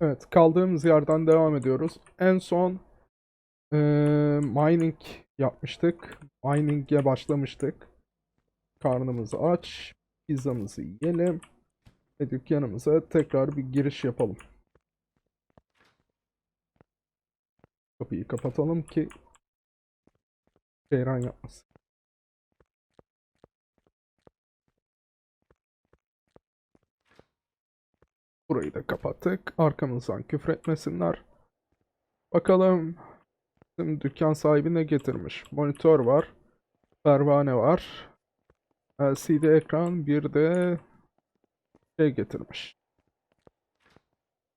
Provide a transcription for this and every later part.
Evet, kaldığımız yerden devam ediyoruz. En son eee, mining yapmıştık. Mining'e başlamıştık. Karnımızı aç, pizzamızı yiyelim ve dükkanımıza tekrar bir giriş yapalım. Kapıyı kapatalım ki ceyran yapmasın. Burayı da kapattık. Arkamızdan küfür etmesinler. Bakalım bizim dükkan sahibi ne getirmiş? Monitör var. Pervane var. LCD ekran bir de şey getirmiş.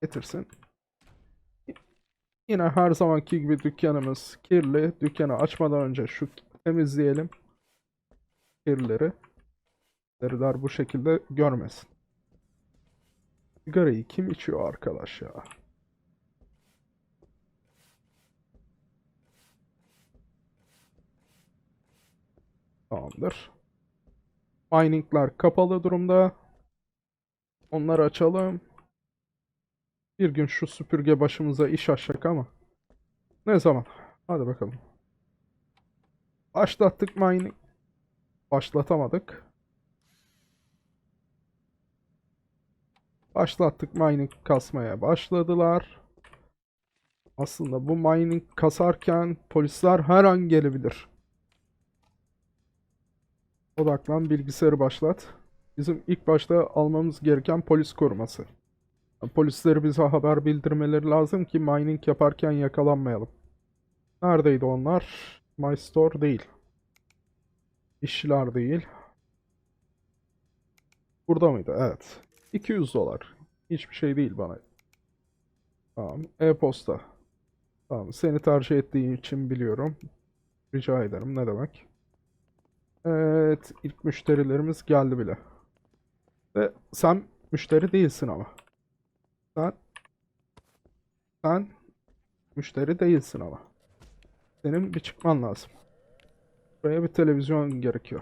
Getirsin. Yine her zamanki gibi dükkanımız kirli. Dükkanı açmadan önce şu temizleyelim. Kirleri. Deriler bu şekilde görmesin. Sigarayı kim içiyor arkadaş ya? Tamamdır. Miningler kapalı durumda. Onları açalım. Bir gün şu süpürge başımıza iş açacak ama. Ne zaman? Hadi bakalım. Başlattık mining. Başlatamadık. Başlattık mining kasmaya başladılar. Aslında bu mining kasarken polisler her an gelebilir. Odaklan bilgisayarı başlat. Bizim ilk başta almamız gereken polis koruması. Polisleri bize haber bildirmeleri lazım ki mining yaparken yakalanmayalım. Neredeydi onlar? My Store değil. İşçiler değil. Burada mıydı? Evet. 200 dolar. Hiçbir şey değil bana. Tamam. E-posta. Tamam. Seni tercih ettiğim için biliyorum. Rica ederim. Ne demek? Evet. ilk müşterilerimiz geldi bile. Ve sen müşteri değilsin ama. Sen sen müşteri değilsin ama. Senin bir çıkman lazım. Buraya bir televizyon gerekiyor.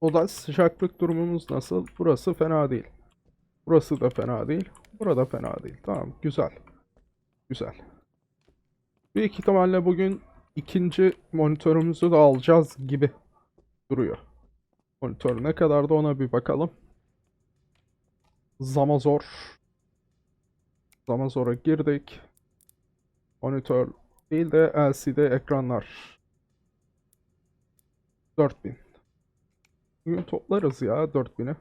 Oda sıcaklık durumumuz nasıl? Burası fena değil. Burası da fena değil. Burada fena değil. Tamam, güzel. Güzel. Büyük ihtimalle bugün ikinci monitörümüzü de alacağız gibi duruyor. Monitör ne kadar da ona bir bakalım. Zamazor. Zamazor'a girdik. Monitör değil de LCD ekranlar. 4000. Bugün toplarız ya 4000'i.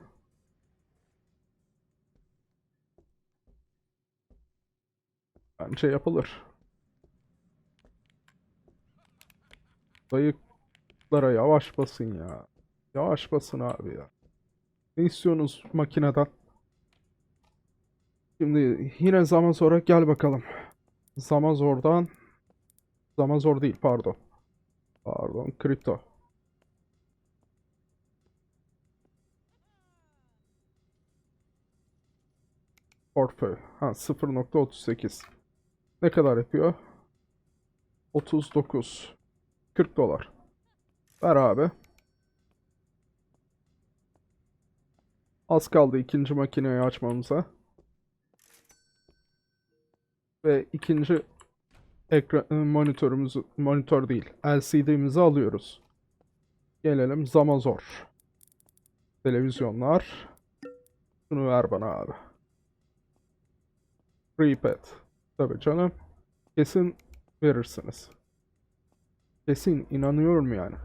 Bence yapılır. Dayıklara yavaş basın ya. Yavaş basın abi ya. Ne istiyorsunuz makineden? Şimdi yine Zamazor'a gel bakalım. Zamazor'dan Zamazor değil pardon. Pardon kripto. Portföy. Ha 0.38. Ne kadar yapıyor? 39. 40 dolar. Ver abi. Az kaldı ikinci makineyi açmamıza. Ve ikinci ekran monitörümüzü monitör değil LCD'mizi alıyoruz. Gelelim Zamazor. Televizyonlar. Şunu ver bana abi. Prepad. Tabii canım. Kesin verirsiniz. Kesin inanıyorum yani.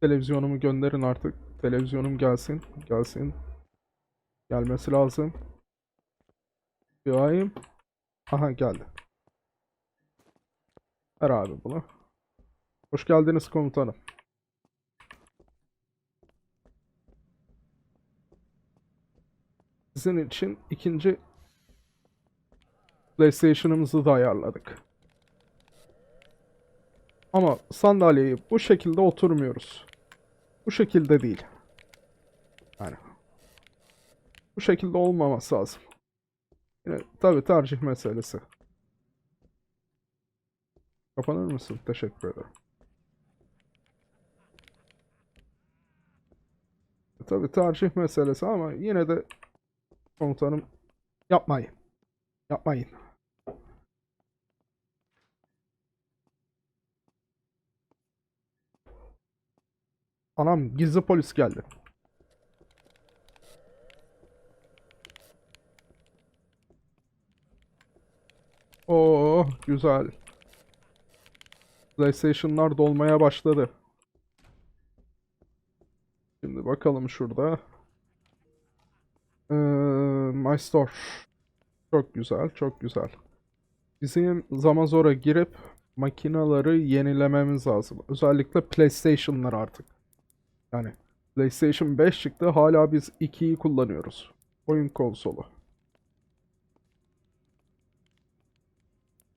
Televizyonumu gönderin artık. Televizyonum gelsin. Gelsin. Gelmesi lazım. Yayım. Aha geldi. Ver abi bunu. Hoş geldiniz komutanım. Sizin için ikinci PlayStation'ımızı da ayarladık. Ama sandalyeyi bu şekilde oturmuyoruz. Bu şekilde değil. Yani bu şekilde olmaması lazım. Yine tabii tercih meselesi. Kapanır mısın? Teşekkür ederim. tabii tercih meselesi ama yine de komutanım yapmayın. Yapmayın. Anam gizli polis geldi. Oo güzel. PlayStation'lar dolmaya başladı. Şimdi bakalım şurada. Ee, My Store. Çok güzel, çok güzel. Bizim Zamazor'a girip makinaları yenilememiz lazım. Özellikle PlayStation'lar artık. Yani PlayStation 5 çıktı, hala biz 2'yi kullanıyoruz. Oyun konsolu.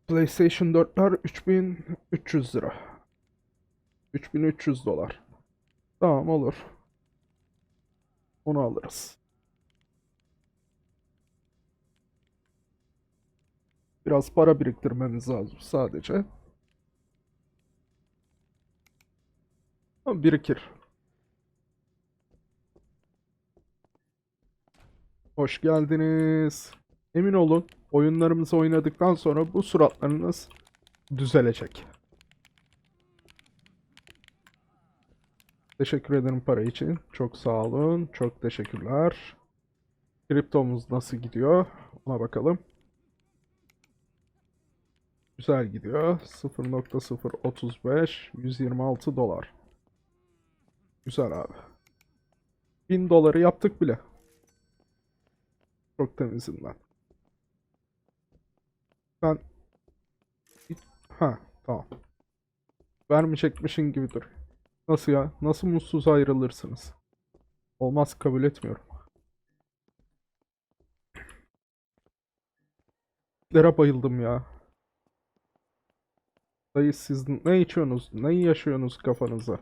PlayStation 4'ler 3300 lira. 3300 dolar. Tamam olur. Onu alırız. Biraz para biriktirmemiz lazım sadece. Ama birikir. Hoş geldiniz. Emin olun, oyunlarımızı oynadıktan sonra bu suratlarınız düzelecek. Teşekkür ederim para için. Çok sağ olun. Çok teşekkürler. Kriptomuz nasıl gidiyor? Ona bakalım. Güzel gidiyor. 0.035 126 dolar. Güzel abi. 1000 doları yaptık bile. Çok temizinden. Sen ha tamam. Vermeyecekmişin gibi dur. Nasıl ya? Nasıl mutsuz ayrılırsınız? Olmaz kabul etmiyorum. Lere bayıldım ya. Dayı siz ne içiyorsunuz? Ne yaşıyorsunuz kafanıza?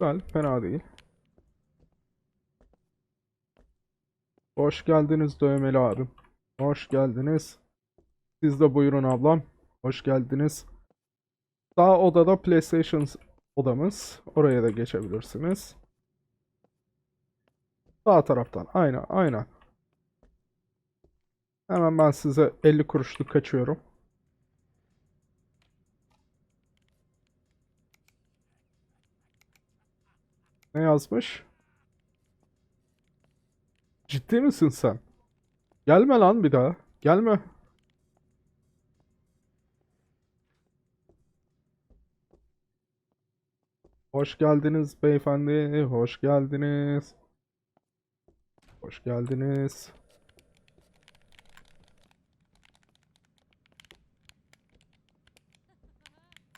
Güzel, fena değil. Hoş geldiniz dövmeli abim. Hoş geldiniz. Siz de buyurun ablam. Hoş geldiniz. Sağ odada PlayStation odamız. Oraya da geçebilirsiniz. Sağ taraftan. Aynen, aynen. Hemen ben size 50 kuruşluk kaçıyorum. Ne yazmış? Ciddi misin sen? Gelme lan bir daha. Gelme. Hoş geldiniz beyefendi. Hoş geldiniz. Hoş geldiniz.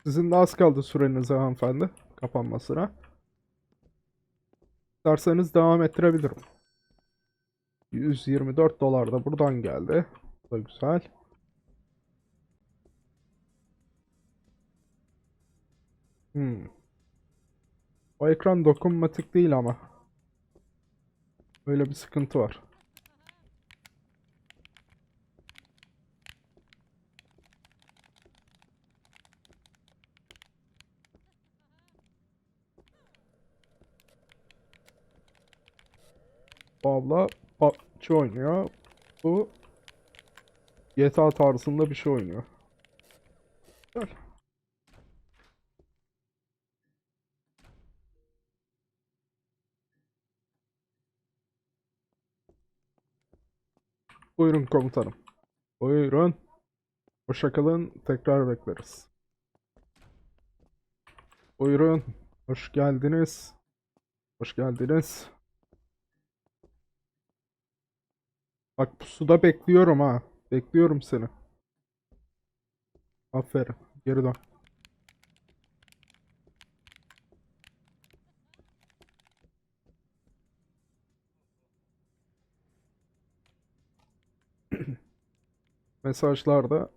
Sizin de az kaldı sürenize hanımefendi. Kapanmasına. İsterseniz devam ettirebilirim. 124 dolar da buradan geldi. Bu da güzel. Hmm. O ekran dokunmatik değil ama. Böyle bir sıkıntı var. Bu abla PUBG oynuyor. Bu GTA tarzında bir şey oynuyor. Güzel. Buyurun komutanım. Buyurun. Hoşça kalın. Tekrar bekleriz. Buyurun. Hoş geldiniz. Hoş geldiniz. Bak pusuda bekliyorum ha. Bekliyorum seni. Aferin. Geri dön. Mesajlarda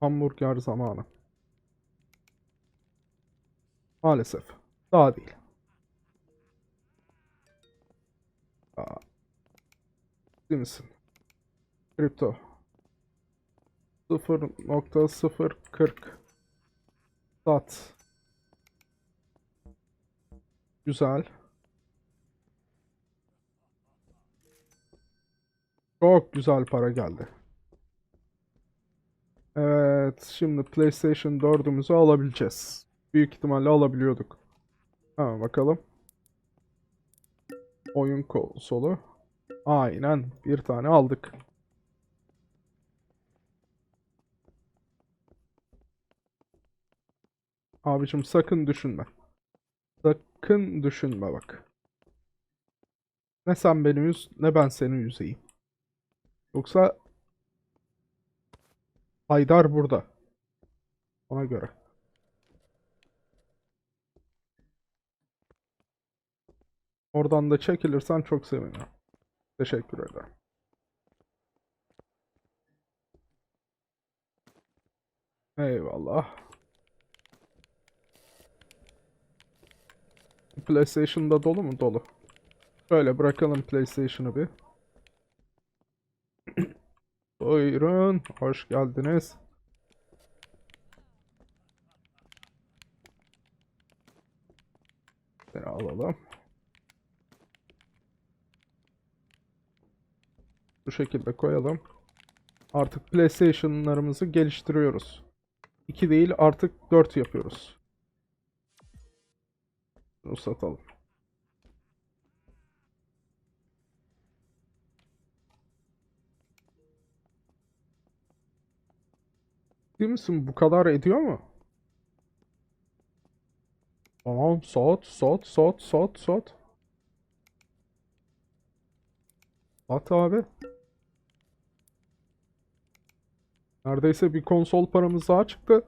hamburger zamanı. Maalesef. Daha değil. Aa. Değil misin? Kripto. 0.040 Sat. Güzel. Çok güzel para geldi. Evet, şimdi PlayStation 4'ümüzü alabileceğiz. Büyük ihtimalle alabiliyorduk. Ha, bakalım. Oyun konsolu. Aynen, bir tane aldık. Abicim sakın düşünme. Sakın düşünme bak. Ne sen beni üz, ne ben seni üzeyim. Yoksa Haydar burada. Ona göre. Oradan da çekilirsen çok sevinirim. Teşekkür ederim. Eyvallah. PlayStation'da dolu mu? Dolu. Şöyle bırakalım PlayStation'ı bir. Buyurun, hoş geldiniz. Seni alalım. Bu şekilde koyalım. Artık PlayStation'larımızı geliştiriyoruz. 2 değil artık 4 yapıyoruz. Bunu satalım. Değil misin? Bu kadar ediyor mu? Tamam, sat, sat, sat, sat, sat. At abi. Neredeyse bir konsol paramız daha çıktı.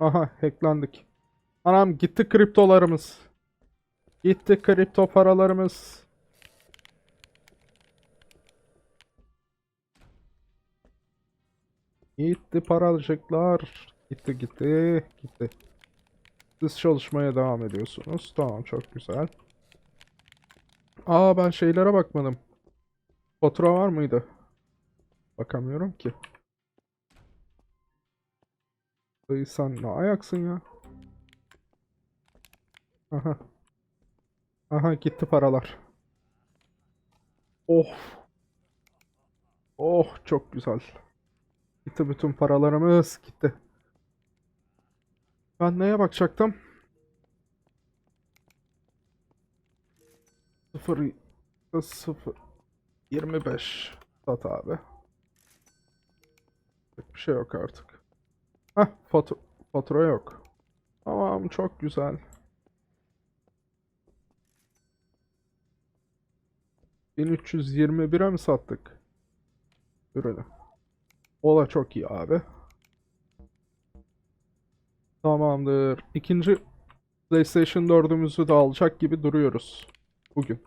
Aha, hacklendik. Anam gitti kriptolarımız. Gitti kripto paralarımız. Gitti paracıklar. Gitti gitti gitti. Siz çalışmaya devam ediyorsunuz. Tamam çok güzel. Aa ben şeylere bakmadım. Fatura var mıydı? Bakamıyorum ki. Dayı sen ne ayaksın ya? Aha. Aha gitti paralar. Oh. Oh çok güzel. Gitti bütün paralarımız gitti. Ben neye bakacaktım? 0 0 25 sat abi. Bir şey yok artık. Heh fatura, fatura yok. Tamam çok güzel. 1321'e mi sattık? Ürünü. O da çok iyi abi. Tamamdır. İkinci PlayStation 4'ümüzü de alacak gibi duruyoruz. Bugün.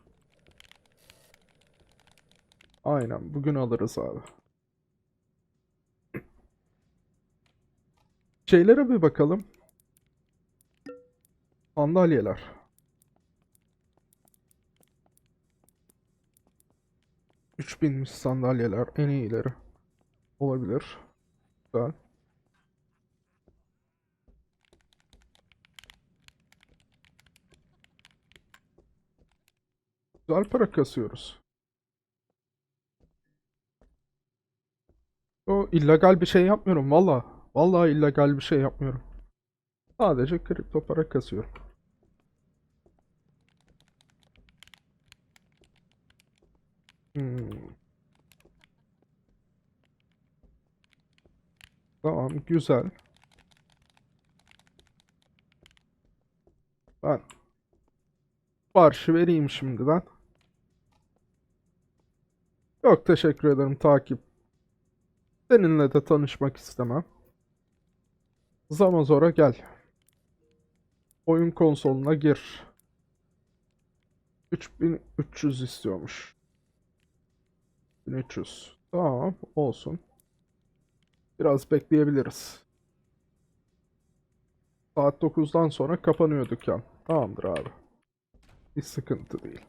Aynen bugün alırız abi. Şeylere bir bakalım. Sandalyeler. Üç binmiş sandalyeler en iyileri. Olabilir. Güzel. Güzel para kasıyoruz. O illegal bir şey yapmıyorum valla. Vallahi illegal bir şey yapmıyorum. Sadece kripto para kasıyorum. Hmm. Tamam, güzel. Ben siparişi vereyim şimdiden. Yok teşekkür ederim takip. Seninle de tanışmak istemem. Zamazora gel. Oyun konsoluna gir. 3300 istiyormuş. 1300. Tamam olsun. Biraz bekleyebiliriz. Saat 9'dan sonra kapanıyor dükkan. Tamamdır abi. Hiç sıkıntı değil.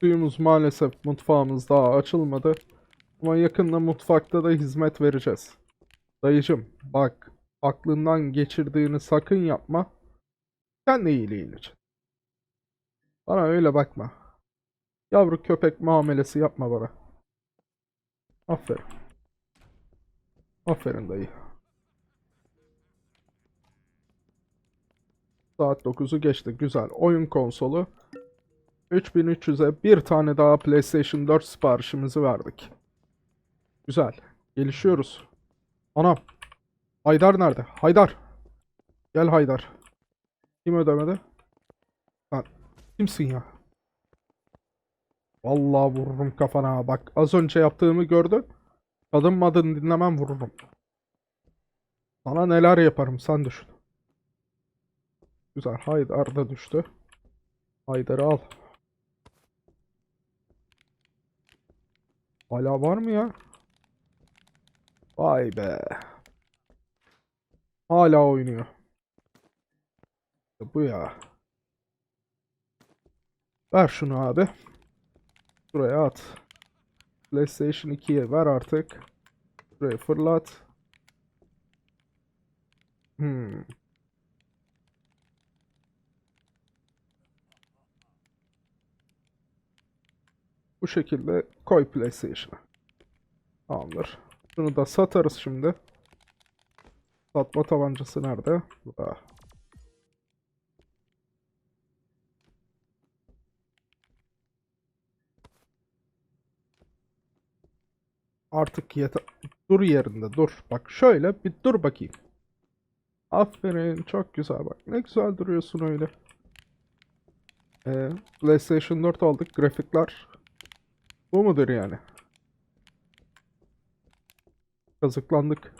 Suyumuz maalesef mutfağımız daha açılmadı. Ama yakında mutfakta da hizmet vereceğiz. Dayıcım bak aklından geçirdiğini sakın yapma. Kendi iyiliğin için. Bana öyle bakma. Yavru köpek muamelesi yapma bana. Aferin. Aferin dayı. Saat 9'u geçti. Güzel. Oyun konsolu. 3300'e bir tane daha PlayStation 4 siparişimizi verdik. Güzel. Gelişiyoruz. Anam. Haydar nerede? Haydar. Gel Haydar. Kim ödemedi? Lan kimsin ya? Vallahi vururum kafana. Bak az önce yaptığımı gördün. Kadın madın dinlemem vururum. Sana neler yaparım sen düşün. Güzel. Haydar da düştü. Haydar'ı al. Hala var mı ya? Vay be. Hala oynuyor. Bu ya. Ver şunu abi. Şuraya at. PlayStation 2'ye ver artık. Şuraya fırlat. Hmm. Bu şekilde koy PlayStation'a. Tamamdır. Şunu da satarız şimdi. Satma tabancası nerede? Burada. Artık yeter. Dur yerinde dur. Bak şöyle bir dur bakayım. Aferin çok güzel bak. Ne güzel duruyorsun öyle. Ee, PlayStation 4 aldık. Grafikler bu mudur yani? Kazıklandık.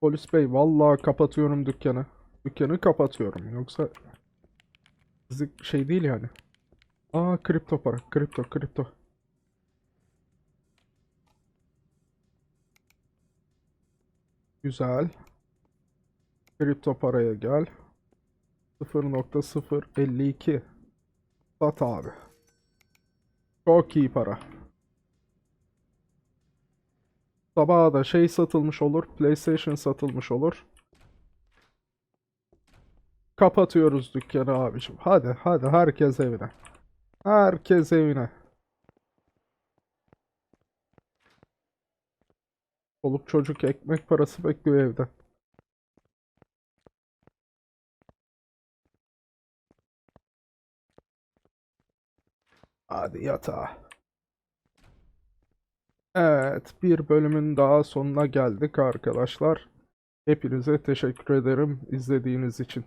Polis bey vallahi kapatıyorum dükkanı. Dükkanı kapatıyorum. Yoksa bizi şey değil yani. Aa kripto para. Kripto kripto. Güzel. Kripto paraya gel. 0.052 Sat abi. Çok iyi para. Sabaha da şey satılmış olur. PlayStation satılmış olur. Kapatıyoruz dükkanı abicim. Hadi hadi herkes evine. Herkes evine. Çoluk çocuk ekmek parası bekliyor evde. Hadi yatağa. Evet, bir bölümün daha sonuna geldik arkadaşlar. Hepinize teşekkür ederim izlediğiniz için.